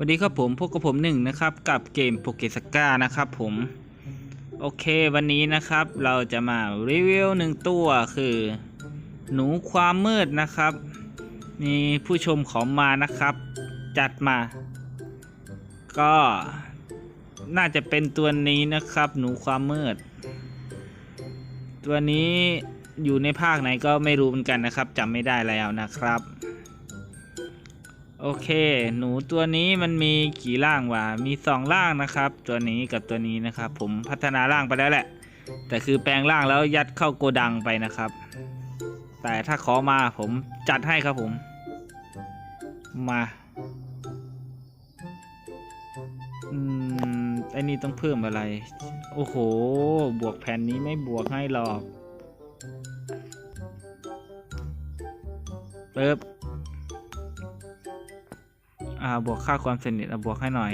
วัสดีครับผมพบกับผมหนึ่งนะครับกับเกมโปเกสก้านะครับผม โอเควันนี้นะครับเราจะมารีวิวหนึ่งตัวคือ หนูความมืดนะครับ มีผู้ชมขอมานะครับ จัดมา ก็น่าจะเป็นตัวนี้นะครับ หนูความมืด ตัวนี้อยู่ในภาคไหนก็ไม่รู้เหมือนกันนะครับจำไม่ได้แล้วนะครับ โอเค หนูตัวนี้มันมีกี่ร่างวะ มีสองร่างนะครับ ตัวนี้กับตัวนี้นะครับ ผมพัฒนาร่างไปแล้วแหละ แต่คือแปลงร่างแล้วยัดเข้าโกดังไปนะครับ แต่ถ้าขอมาผมจัดให้ครับผม มาอืมไอ้นี่ต้องเพิ่มอะไร โอ้โห บวกแผ่นนี้ไม่บวกให้หรอกเปิบ อ่าบวกค่าความสนิทอะบวกให้หน่อย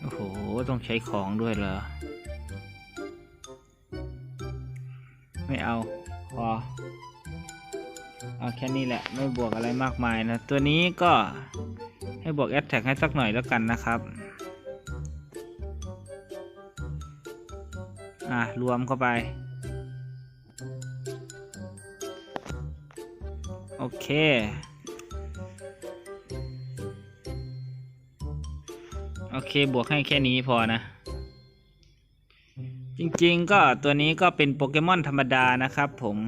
โอ้โห ต้องใช้ของด้วยเหรอ ไม่เอา พอ เอาแค่นี้แหละ ไม่บวกอะไรมากมายนะ ตัวนี้ก็ให้บวกแอ t แท็กให้สักหน่อยแล้วกันนะครับ อะ รวมเข้าไป โอเค โอเค บวกให้แค่นี้พอนะ จริงๆ ก็ตัวนี้ก็เป็นโปเกมอนธรรมดานะครับผม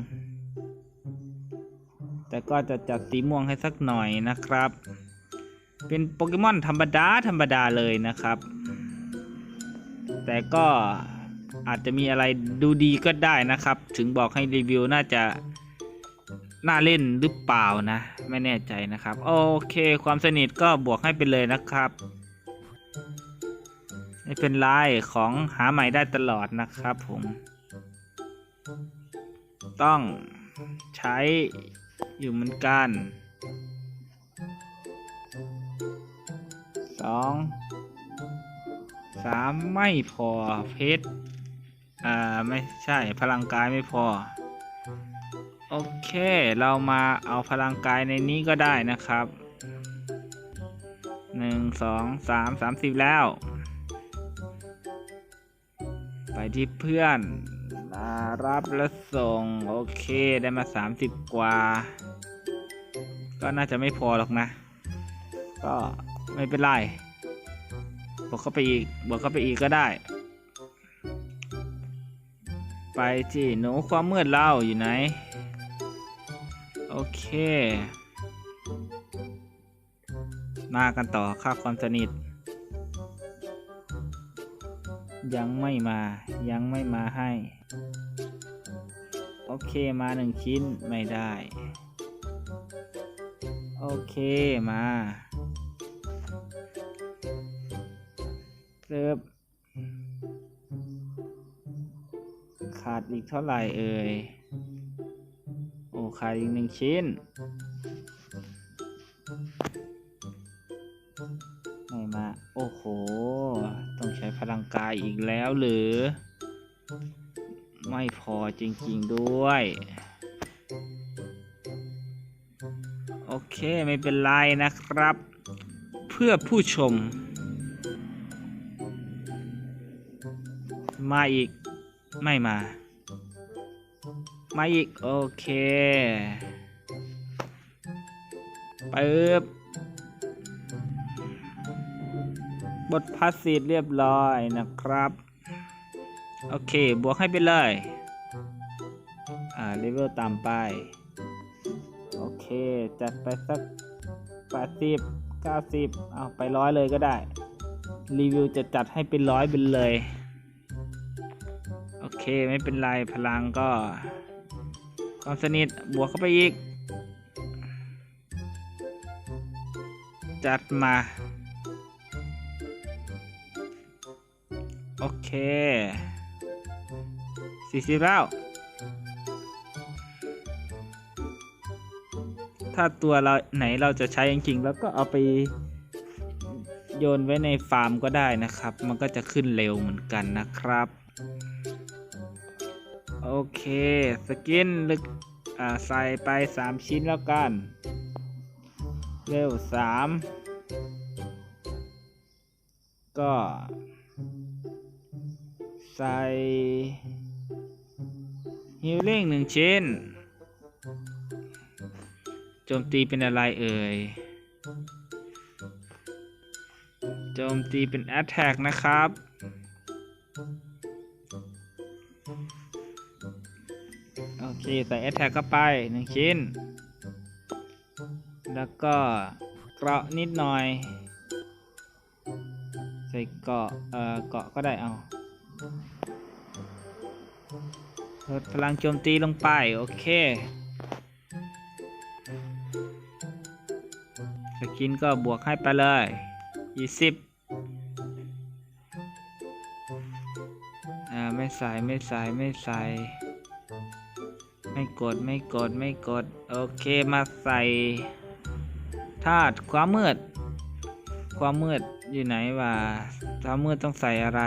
แต่ก็จะจัดสีม่วงให้สักหน่อยนะครับ เป็นโปเกมอนธรรมดา ธรรมดาเลยนะครับ แต่ก็ อาจจะมีอะไรดูดีก็ได้นะครับ ถึงบอกให้รีวิวน่าจะน่าเล่นหรือเปล่านะ ไม่แน่ใจนะครับ โอเค ความสนิทก็บวกให้ไปเลยนะครับ ไม่เป็นไรของหาใหม่ได้ตลอดนะครับผม ต้องใช้อยู่เหมือนกันสองสามไม่พอเพชร อ่าไม่ใช่พลังกายไม่พอ โอเค เรามาเอาพลังกายในนี้ก็ได้นะครับหนึ่งสองสามสามสิบแล้ว ไปที่เพื่อนมารับและส่ง โอเคได้มา30กว่า ก็น่าจะไม่พอหรอกนะ ก็ไม่เป็นไร บวกเข้าไปอีก บวกเข้าไปอีกก็ได้ ไปที่หนูความมืดเล่าอยู่ไหน โอเค มากันต่อค่าความสนิท ยังไม่มายังไม่มาให้ โอเคมาหนึ่งชิ้นไม่ได้ โอเคมาเสิร์ฟ ขาดอีกเท่าไหร่เอ่ย โอ้ขาดอีกหนึ่งชิ้น ไม่มา โอ้โห ต้องใช้พลังกายอีกแล้วหรือ ไม่พอจริง ๆ ด้วย โอเคไม่เป็นไรนะครับ เพื่อผู้ชม มาอีก ไม่มา มาอีก โอเคปึ๊บบทพาสซีฟเรียบร้อยนะครับ โอเค บวกให้ไปเลย อ่าเลเวลตามไป โอเค จัดไปสักแปดสิบเก้าสิบเอาไปร้อยเลยก็ได้ รีวิวจะจัดให้เป็นร้อยเป็นเลย ไม่เป็นไร พลังก็ ความสนิท บวกเข้าไปอีก จัดมา โอเคสี่สิบแล้ว ถ้าตัวเราไหนเราจะใช้จริงๆ แล้วก็เอาไปโยนไว้ในฟาร์มก็ได้นะครับ มันก็จะขึ้นเร็วเหมือนกันนะครับ โอเค สกินลึกอ่าใส่ไปสามชิ้นแล้วกัน เร็วสามก็ ใส่ฮิลลิ่งหนึ่งชิ้น โจมตีเป็นอะไรเอ่ย โจมตีเป็น Attack นะครับ เคใส่ Attack เข้าไปหนึ่งชิ้น แล้วก็เกราะนิดหน่อย ใส่เกาะเอ่อเกาะก็ได้เอาลดพลังโจมตีลงไป โอเคสกินก็บวกให้ไปเลย 20อ่าไม่ใส่ไม่ใส่ไม่ใส่ ไม่กดไม่กดไม่กด โอเคมาใส่ธาตุความมืด ความมืดอยู่ไหนวะความมืดต้องใส่อะไร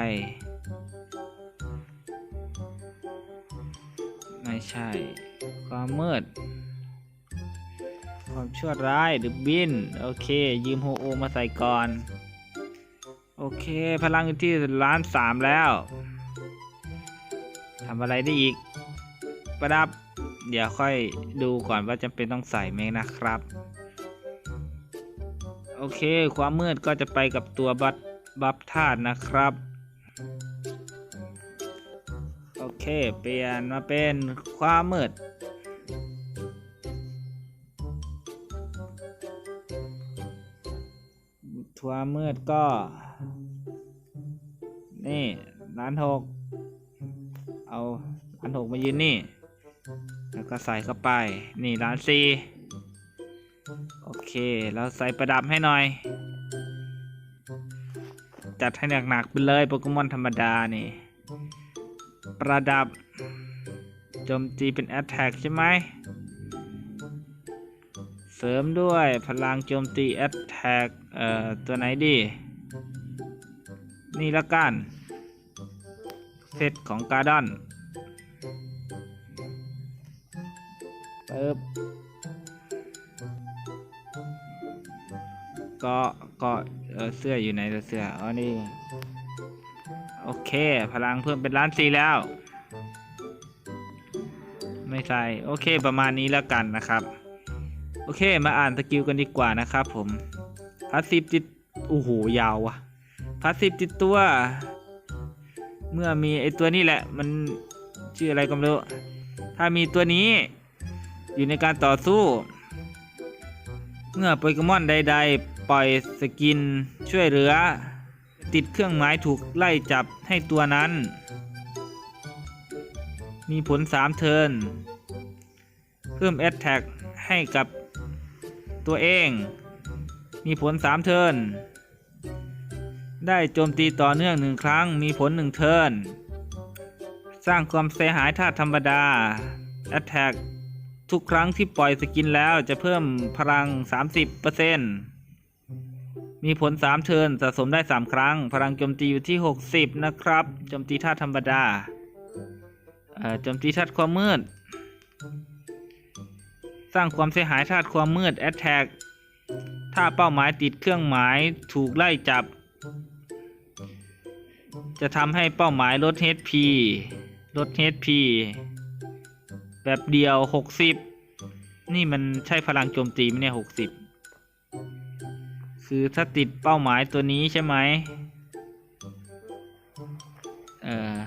ไม่ใช่ ความมืด ความชั่วร้ายหรือบิน โอเค ยืมโฮโอมาใส่ก่อน โอเค พลังอยู่ที่ล้านสามแล้วทำอะไรได้อีก ประดับ เดี๋ยวค่อยดูก่อนว่าจำเป็นต้องใส่ไหมนะครับ โอเค ความมืดก็จะไปกับตัวบัฟบัฟธาตุนะครับ โอเค เปลี่ยนมาเป็นความมืดทัวมืดก็ นี่ล้านหกเอาล้านหกมายืนนี่ แล้วก็ใส่เข้าไป นี่ล้านสี่โอเค แล้วใส่ประดับให้หน่อย จัดให้หนักๆไปเลยโปเกมอนธรรมดานี่ ประดับโจมตีเป็นแอ t แทกใช่ไหม เสริมด้วยพลังโจมตีแอ t แทกเอ่อ ตัวไหนดี นี่ละกัน เซตของการ์ดอน ปึ๊บก็ก็เออเสื้ออยู่ไหนเสื้ออ๋อนี่โอเค พลังเพิ่มเป็นล้านสี่แล้ว ไม่ใช่โอเคประมาณนี้แล้วกันนะครับ โอเคมาอ่านสกิลกันดีกว่านะครับผมพาสซีฟติดโอ้โหยาวว่ะพาสซีฟติดตัว เมื่อมีไอตัวนี้แหละ มันชื่ออะไรก็ไม่รู้ถ้ามีตัวนี้ อยู่ในการต่อสู้ เมื่อโปเกมอนใด ๆ ปล่อยสกินช่วยเหลือ ติดเครื่องหมายถูกไล่จับให้ตัวนั้น มีผล 3 เทิร์นเพิ่มแอ t แทกให้กับตัวเอง มีผล 3 เทิร์นได้โจมตีต่อเนื่องหนึ่งครั้งมีผล 1 เทิร์นสร้างความเสียหายธาตุธรรมดาแอ t แทุกครั้งที่ปล่อยสกินแล้วจะเพิ่มพลัง 30%มีผล 3 เทิร์นสะสมได้ 3 ครั้ง พลังโจมตีอยู่ที่ 60 นะครับโจมตีธาตุธรรมดาอ่อโจมตีธาตุความมืด สร้างความเสียหายธาตุความมืด Attack ถ้าเป้าหมายติดเครื่องหมายถูกไล่จับ จะทำให้เป้าหมายลด HP ลด HP แบบเดียว60นี่มันใช่พลังโจมตีไหมเนี่ย60คือถ้าติดเป้าหมายตัวนี้ใช่ไหมเออ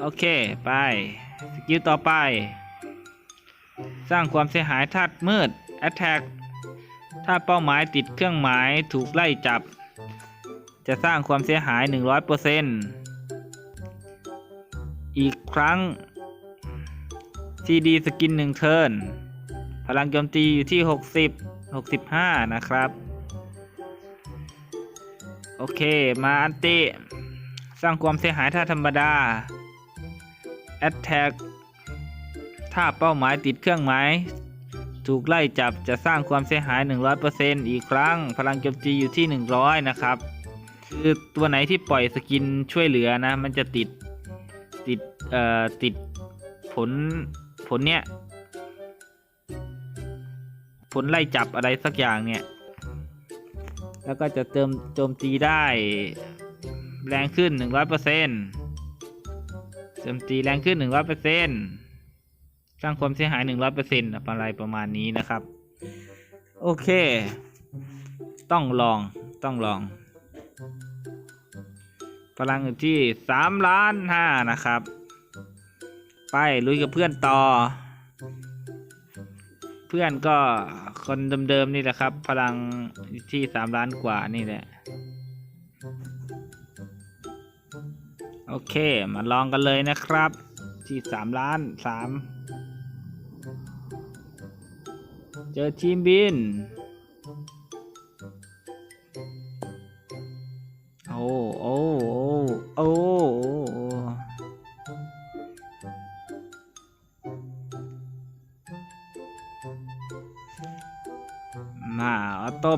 โอเค ไป สกิลต่อไป สร้างความเสียหายธาตุมืด Attack ถ้าเป้าหมายติดเครื่องหมายถูกไล่จับ จะสร้างความเสียหาย 100%อีก ครั้ง CD สกิน1เทิร์น พลังโจมตีอยู่ที่ 60 65 นะครับ โอเค มาอันติ สร้างความเสียหายท่าธรรมดา Attack ถ้าเป้าหมายติดเครื่องหมายถูกไล่จับจะสร้างความเสียหาย 100%อีกครั้ง พลังโจมตีอยู่ที่ 100 นะครับ คือตัวไหนที่ปล่อยสกินช่วยเหลือนะ มันจะติด เอ่อติดผลผลเนี้ยผลไล่จับอะไรสักอย่างเนี่ย แล้วก็จะเติมโจมตีได้แรงขึ้นหนึ่งร้อยเปอร์เซ็นโจมตีแรงขึ้นหนึ่งร้อยเปอร์เซ็นสร้างความเสียหายหนึ่งร้อยเปอร์เซ็นต์อะไรประมาณนี้นะครับ โอเค ต้องลองต้องลองพลังอยู่ที่สามล้านห้านะครับ ไปลุยกับเพื่อนต่อ เพื่อนก็คนเดิมๆนี่แหละครับ พลังที่สามล้านกว่านี่แหละ โอเค มาลองกันเลยนะครับ ที่สามล้านสามเจอทีมบิน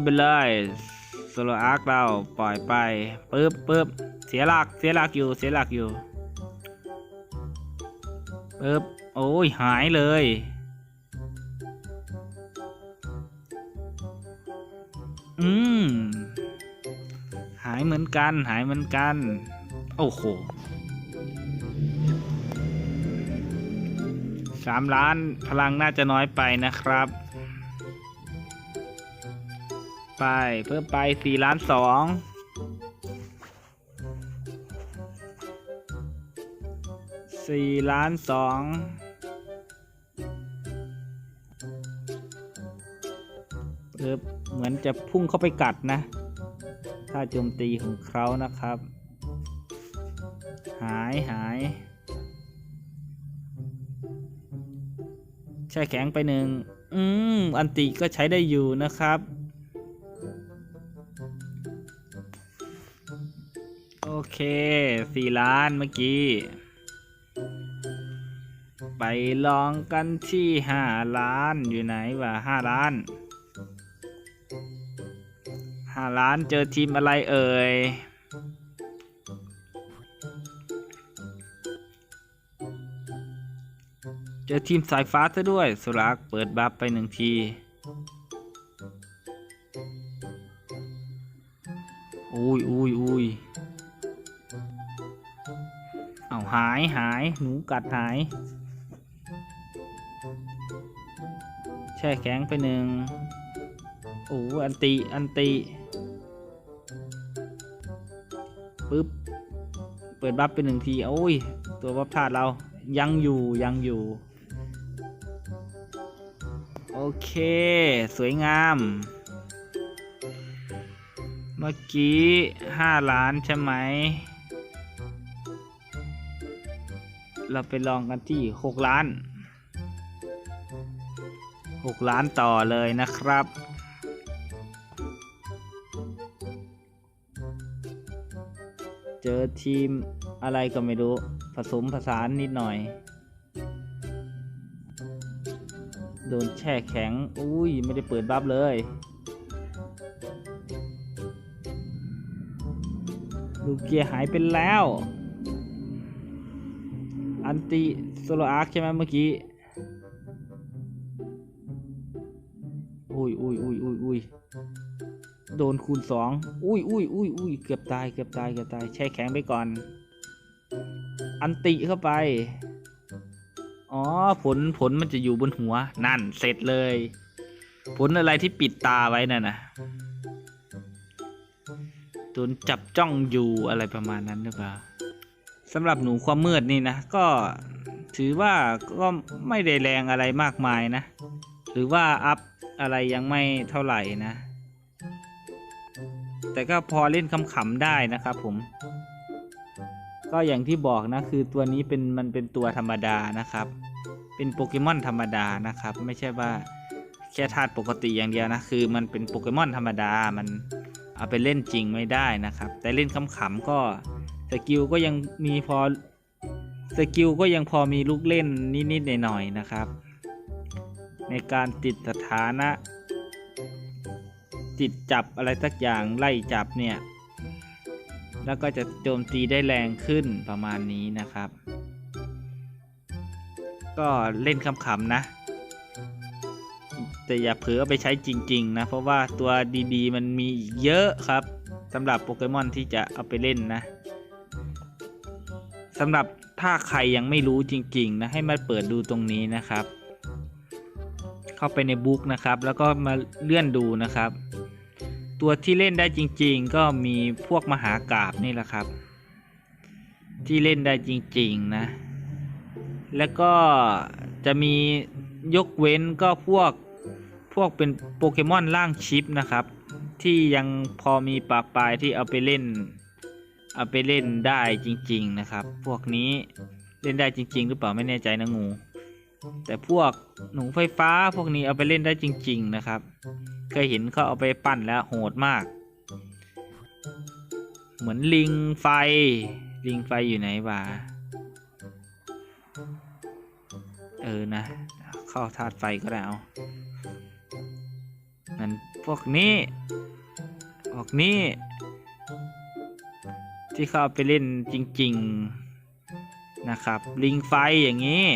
ไปเลยโซโลอาร์คเราปล่อยไปปึ๊บปึ๊บเสียหลักเสียหลักอยู่เสียหลักอยู่ปึ๊บโอ้ยหายเลยอืมหายเหมือนกันหายเหมือนกัน โอ้โหสามล้านพลังน่าจะน้อยไปนะครับ ไป เพิ่มไปสี่ล้านสองสี่ล้านสองเออเหมือนจะพุ่งเข้าไปกัดนะ ถ้าโจมตีของเขานะครับ หายหายแช่แข็งไปหนึ่ง อืม อันติก็ใช้ได้อยู่นะครับ เคสี่ล้านเมื่อกี้ ไปลองกันที่ห้าล้านอยู่ไหนวะห้าล้านห้าล้านเจอทีมอะไรเอ่ยเจอทีมสายฟ้าซะด้วยสุรักษ์เปิดบัฟไปหนึ่งทีอุ้ยอุ้ยอุ้ย หายหายหนูกัดหาย แช่แข็งไปหนึ่งโอ้อันติอันติปึ๊บเปิดบัฟเป็นหนึ่งทีโอ้ย ตัวบัฟธาตุเรายังอยู่ยังอยู่ โอเค สวยงาม เมื่อกี้ห้าล้านใช่ไหม เราไปลองกันที่หกล้านหกล้านต่อเลยนะครับเจอทีมอะไรก็ไม่รู้ ผสมผสานนิดหน่อย โดนแช่แข็ง อุ้ย ไม่ได้เปิดบัฟเลย ลูกเกียร์หายไปแล้ว อันติโซโลอาร์คใช่ไหมเมื่อกี้อุ้ยอุ้ยอุ้ยอุ้ยอุ้ยโดนคูณสองอุ้ยอุ้ยอุ้ยอุ้ยเกือบตายเกือบตายเกือบตายแช่แข็งไปก่อน อันติเข้าไป อ๋อผลผลมันจะอยู่บนหัว นั่นเสร็จเลย ผลอะไรที่ปิดตาไว้น่ะนะโดนจับจ้องอยู่อะไรประมาณนั้นหรือเปล่า สำหรับหนูความมืดนี่นะ ก็ถือว่าก็ไม่ได้แรงอะไรมากมายนะ หรือว่าอัพอะไรยังไม่เท่าไหร่นะ แต่ก็พอเล่นขำๆได้นะครับผม ก็อย่างที่บอกนะคือตัวนี้เป็นมันเป็นตัวธรรมดานะครับ เป็นโปเกมอนธรรมดานะครับ ไม่ใช่ว่าแค่ธาตุปกติอย่างเดียวนะ คือมันเป็นโปเกมอนธรรมดามันเอาไปเล่นจริงไม่ได้นะครับ แต่เล่นขำๆก็ สกิลก็ยังมีพอสกิลก็ยังพอมีลูกเล่นนิดๆหน่อยๆนะครับ ในการติดสถานะ ติดจับอะไรสักอย่างไล่จับเนี่ย แล้วก็จะโจมตีได้แรงขึ้นประมาณนี้นะครับ ก็เล่นขำๆนะ แต่อย่าเผลอเอาไปใช้จริง ๆ นะ เพราะว่าตัวดีๆ มันมีเยอะครับสำหรับโปเกมอนที่จะเอาไปเล่นนะ สำหรับถ้าใครยังไม่รู้จริงๆนะให้มาเปิดดูตรงนี้นะครับ เข้าไปในบุ๊กนะครับ แล้วก็มาเลื่อนดูนะครับ ตัวที่เล่นได้จริง ๆ ก็มีพวกมหากราบนี่แหละครับ ที่เล่นได้จริงๆนะ แล้วก็จะมียกเว้นก็พวกพวกเป็นโปเกมอนล่างชิปนะครับ ที่ยังพอมีปลาปลายที่เอาไปเล่น เอาไปเล่นได้จริง ๆนะครับ พวกนี้เล่นได้จริง ๆ หรือเปล่าไม่แน่ใจนะงู แต่พวกหนูไฟฟ้าพวกนี้เอาไปเล่นได้จริง ๆ นะครับ เคยเห็นเขาเอาไปปั้นแล้วโหดมาก เหมือนลิงไฟ ลิงไฟอยู่ไหนวะเออนะ เข้าธาตุไฟก็ได้เอานั่นพวกนี้ พวกนี้ ที่เขาเอาไปเล่นจริง ๆนะครับ ลิงไฟอย่างนี้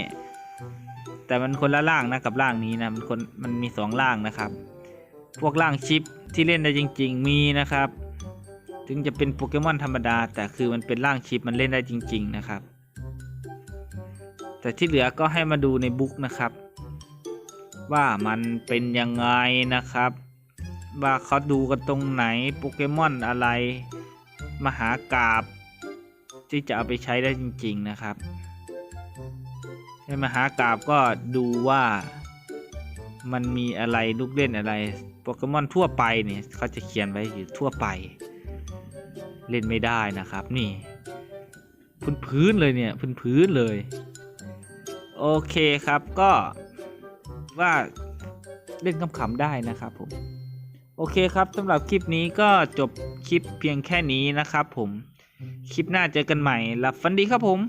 แต่มันคนละล่างนะกับล่างนี้นะมันคนมันมีสองล่างนะครับ พวกล่างชิปที่เล่นได้จริง ๆ มีนะครับ ถึงจะเป็นโปเกมอนธรรมดา แต่คือมันเป็นร่างชิปมันเล่นได้จริง ๆ นะครับ แต่ที่เหลือก็ให้มาดูในบุ๊กนะครับ ว่ามันเป็นยังไงนะครับ ว่าเขาดูกันตรงไหนโปเกมอนอะไร มหากราบที่จะเอาไปใช้ได้จริง ๆนะครับในมหากราบก็ดูว่ามันมีอะไรลูกเล่นอะไร โปเกมอนทั่วไปเนี่ยเขาจะเขียนไว้อยู่ทั่วไป เล่นไม่ได้นะครับ นี่ พื้นพื้นเลยเนี่ย พื้นพื้นเลย โอเคครับก็ว่าเล่นขำได้นะครับผม โอเคครับสำหรับคลิปนี้ก็จบคลิปเพียงแค่นี้นะครับผม คลิปหน้าเจอกันใหม่หลับฝันดีครับผม